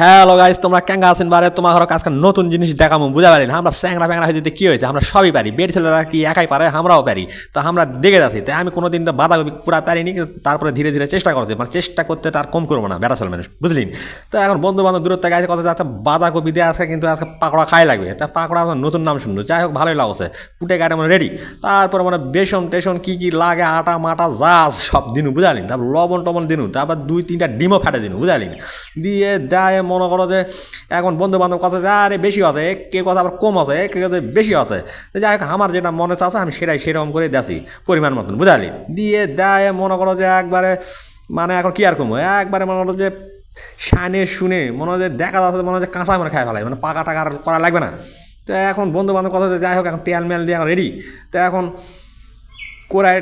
Hello guys, তোমরা ক্যাঙ্গা আছেন? বারে তোমার ঘর আজকে নতুন জিনিস দেখাবো বুঝা পারি না? আমরা স্যাংরা ফ্যাংরা হয়ে যেতে কি হয়েছে? আমরা সবই পারি। বেড ছেলেরা কি একাই পারে? আমরাও পারি। তো আমরা দেখে যাচ্ছি। তাই আমি কোনোদিন তো বাঁধাকপি পুরা পারিনি তারপরে ধীরে ধীরে চেষ্টা করছি। মানে চেষ্টা করতে তার কম করব না, বেড়া ছেলে মানুষ বুঝলিন তো এখন বন্ধু বান্ধব দূরত্বে গাইছে কথা যাচ্ছে, বাঁধাকপি দিয়ে আজকে কিন্তু আজকে পাকড়া খাই লাগবে। তা পাকড়া আমার নতুন নাম শুনলো। যাই হোক, ভালোই লাগছে। কুটে কাটে মানে রেডি তারপরে মানে বেসন টেসন কী কী লাগে, আটা, মাটা, যা সব দিনু বুঝালিন তারপর লবণ টবণ দিনু, তারপর দুই তিনটা ডিমও ফেটে দিনু বুঝালিন দিয়ে দেয় মনে করো যে এখন বন্ধু বান্ধব কথা যে, আরে, বেশি আছে। কে কথা আবার কম আছে, কে কথা বেশি আছে। যাই হোক, আমার যেটা মনে চাচ্ছে, আমি সেটাই সেরকম করে দেছি, পরিমাণ মতন, বুঝালি? দিয়ে দেয়, মনে করো যে একবারে মানে এখন কি আর কম? একবারে মনে করো যে শানে শুনে, মনে হয় যে দেখা যাচ্ছে মনে হয় যে কাঁচা মনে খাই ফেলাই মানে পাকা টাকা আর করা লাগবে না। তো এখন বন্ধু বান্ধব কথা যাই হোক, এখন তেল মেল দিয়ে এখন রেডি তো এখন কোরায়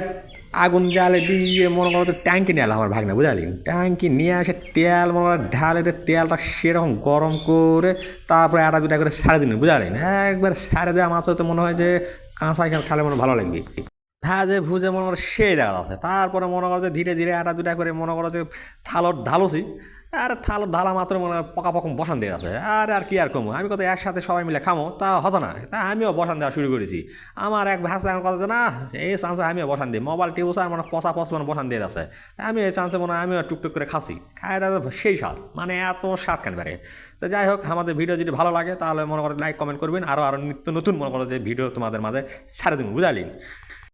আগুন জ্বালে দিয়ে মনে করো তো ট্যাঙ্কি নিয়ে এলো আমার ভাগনা, বুঝালি? ট্যাঙ্কি নিয়ে আসে তেল মনে করো ঢালে তেল তেলটা সেরকম গরম করে তারপরে একটা দুটা করে সারে দিন বুঝালি? একবার সারে দেওয়া মাছ তো মনে হয় যে কাঁচা খেলে মনে ভালো লাগবে। ভাজে ভুজে মনে করো সেই দেখা যাচ্ছে। তারপরে মনে করো যে ধীরে ধীরে একটা দুটা করে মনে করো যে থালর ঢালছি, আর থালর ঢালা মাত্র মনে হয় পকা পকম বসান দিয়ে আছে আর আর কি আর কমো? আমি কত একসাথে সবাই মিলে খামো, তা হতো না। তা আমিও বসান দেওয়া শুরু করেছি। আমার এক ভাষা আমার কথা যে না, এই চান্সে আমিও বসান দিই। মোবাইল টিপস আর মানে পচা পচ মানে বসান দিয়ে আছে আমি এই চান্সে মনে হয় আমিও টুকটুক করে খাসি খাই সেই স্বাদ। মানে এত স্বাদ কেন পারে তো যাই হোক, আমাদের ভিডিও যদি ভালো লাগে, তাহলে মনে করো লাইক কমেন্ট করবেন। আরও আরও নিত্য নতুন মনে করো যে ভিডিও তোমাদের মাঝে ছাড়ে দিন বুঝালিন